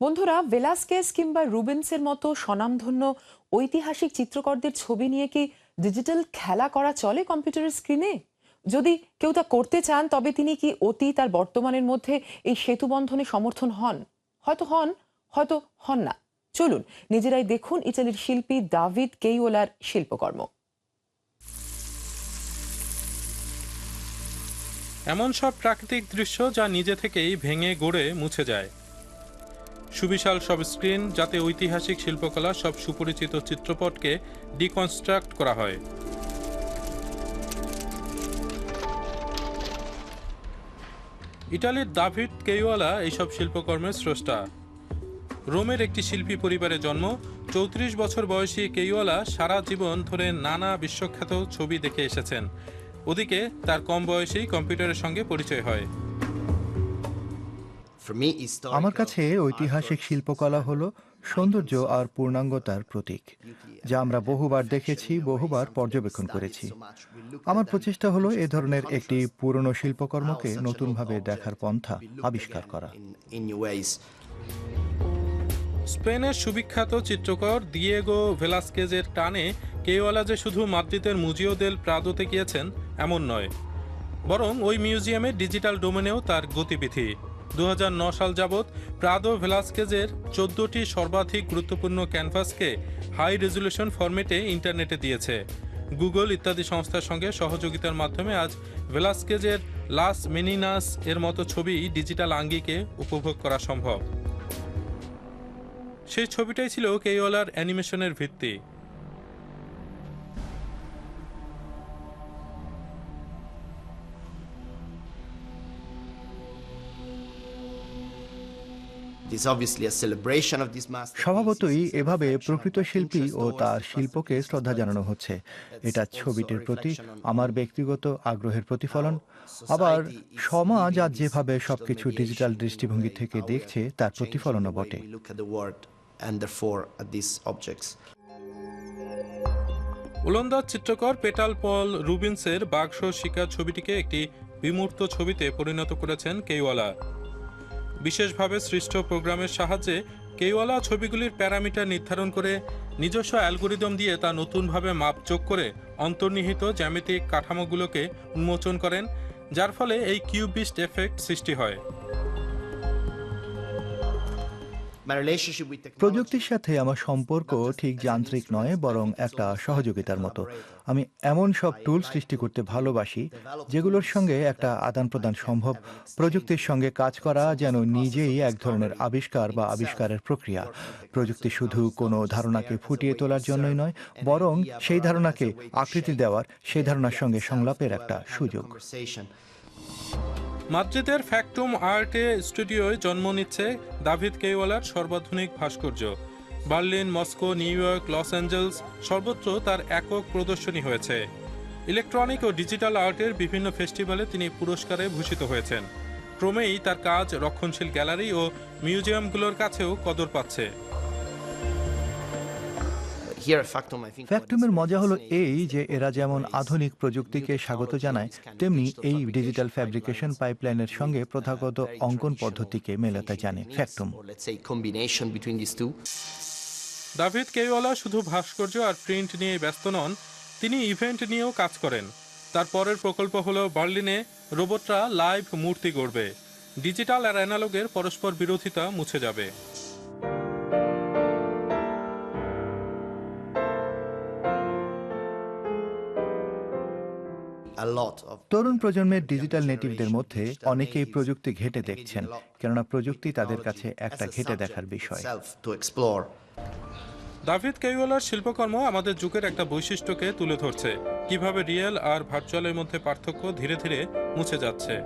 বন্ধুরা, ভেলাস্কেস কিংবা রুবেন্সের মতো স্বনামধন্য ঐতিহাসিক চিত্রকরদের ছবি নিয়ে কি ডিজিটাল খেলা করা চলে কম্পিউটারের স্ক্রিনে? যদি কেউ তা করতে চান, তবে তিনি কি অতীত আর বর্তমানের মধ্যে এই সেতু বন্ধনে সমর্থন হন? হয়তো হন হয়তো হন না। চলুন, নিজেরাই দেখুন ইটালির শিল্পী দাভিদ কেইওলার শিল্পকর্ম। এমন সব প্রাকৃতিক দৃশ্য যা নিজে থেকেই ভেঙে গড়ে মুছে যায়। সুবিশাল সব স্ক্রিন যাতে ঐতিহাসিক শিল্পকলা সব সুপরিচিত চিত্রপটকে ডিকনস্ট্রাক্ট করা হয়। ইটালির দাভিড কেইওয়ালা এইসব শিল্পকর্মের স্রষ্টা। রোমের একটি শিল্পী পরিবারে জন্ম, চৌত্রিশ বছর বয়সী কেইওয়ালা সারা জীবন ধরে নানা বিশ্বখ্যাত ছবি দেখে এসেছেন। ওদিকে তার কম বয়সেই কম্পিউটারের সঙ্গে পরিচয় হয়। আমার কাছে ঐতিহাসিক শিল্পকলা হলো সৌন্দর্য আর পূর্ণাঙ্গতার প্রতীক যা আমরা বহুবার দেখেছি বহুবার পর্যবেক্ষণ করেছি। আমার প্রচেষ্টা হলো এ ধরনের একটি পুরনো শিল্পকর্মকে নতুনভাবে দেখার পন্থা আবিষ্কার করা। স্পেনের সুবিখ্যাত চিত্রকর দিয়েগো ভেলাস্কেজের টানে কেওয়ালা যে শুধু মাদ্রিদের মুজিও দেল প্রাদোতে গিয়েছেন এমন নয় বরং ওই মিউজিয়ামে ডিজিটাল ডোমেনেও তার গতিবিধি। দু সাল যাবৎ প্রাদো ভেলাস্কেজের চোদ্দটি সর্বাধিক গুরুত্বপূর্ণ ক্যানভাসকে হাই রেজলিউশন ফরম্যাটে ইন্টারনেটে দিয়েছে। গুগল ইত্যাদি সংস্থার সঙ্গে সহযোগিতার মাধ্যমে আজ ভেলাস্কেজের লাস মেনিনাস এর মতো ছবি ডিজিটাল আঙ্গিকে উপভোগ করা সম্ভব। সেই ছবিটাই ছিল কেওয়ালার অ্যানিমেশনের ভিত্তি। স্বভাবতই এভাবে প্রকৃত শিল্পী ও তার শিল্পকে শ্রদ্ধা জানানো হচ্ছে। এটা ছবিটির প্রতি আমার ব্যক্তিগত আগ্রহের প্রতিফলন। আবার সমাজ আজ যেভাবে সবকিছু ডিজিটাল দৃষ্টিভঙ্গি থেকে দেখছে তার প্রতিফলনও বটে। ওলন্দাজ চিত্রকর পেটাল পল রুবিন্সের বাক্স শিকার ছবিটিকে একটি বিমূর্ত ছবিতে পরিণত করেছেন কেওয়ালা বিশেষভাবে সৃষ্ট প্রোগ্রামের সাহায্যে কেওয়ালা ছবিগুলির প্যারামিটার নির্ধারণ করে নিজস্ব অ্যালগোরিদম দিয়ে তা নতুনভাবে মাপযোগ করে অন্তর্নিহিত জ্যামিতিক কাঠামোগুলোকে উন্মোচন করেন, যার ফলে এই কিউবিস্ট এফেক্ট সৃষ্টি হয়। প্রযুক্তির সাথে আমার সম্পর্ক ঠিক যান্ত্রিক নয় বরং একটা সহযোগিতার মতো। আমি এমন সব টুল সৃষ্টি করতে ভালোবাসি যেগুলোর সঙ্গে একটা আদান প্রদান সম্ভব। প্রযুক্তির সঙ্গে কাজ করা যেন নিজেই এক ধরনের আবিষ্কার বা আবিষ্কারের প্রক্রিয়া। প্রযুক্তি শুধু কোনো ধারণাকে ফুটিয়ে তোলার জন্যই নয় বরং সেই ধারণাকে আকৃতি দেওয়ার সেই ধারণার সঙ্গে সংলাপের একটা সুযোগ। মাদ্রিদের ফ্যাক্টুম আর্টে স্টুডিওয় জন্ম নিচ্ছে দাভিদ কেওয়ালার সর্বাধুনিক ভাস্কর্য। Berlin, Moscow, New York, Los Angeles সর্বত্র তার একক প্রদর্শনী হয়েছে। ইলেকট্রনিক ও ডিজিটাল আর্টের বিভিন্ন ফেস্টিভ্যালে তিনি পুরস্কারে ভূষিত হয়েছেন। ক্রমেই তার কাজ রক্ষণশীল গ্যালারি ও মিউজিয়ামগুলোর কাছেও কদর পাচ্ছে। ফ্যাক্টুমের মজা হলো এই যে এরা যেমন আধুনিক প্রযুক্তিকে স্বাগত জানায় তেমনি এই ডিজিটাল ফ্যাব্রিকেশন পাইপলাইনের সঙ্গে প্রথাগত অঙ্কন পদ্ধতিকে মেলাতে জানে ফ্যাক্টুম দাভিদ কেওয়ালা শুধু ভাস্কর্য আর প্রিন্ট নিয়ে ব্যস্ত নন তিনি ইভেন্ট নিয়েও কাজ করেন। তার পরের প্রকল্প হলো বার্লিনে রোবটরা লাইভ মূর্তি গড়বে। ডিজিটাল আর অ্যানালগের পরস্পর বিরোধিতা মুছে যাবে। তরুণ প্রজন্মের ডিজিটাল নেটিভদের মধ্যে অনেকেই প্রযুক্তি ঘেটে দেখছেন কেননা প্রযুক্তি তাদের কাছে একটা ঘেটে দেখার বিষয়। দাভিদ কেওয়ালার শিল্পকর্ম আমাদের যুগের একটা বৈশিষ্ট্যকে তুলে ধরছে। কীভাবে রিয়েল আর ভার্চুয়ালের মধ্যে পার্থক্য ধীরে ধীরে মুছে যাচ্ছে।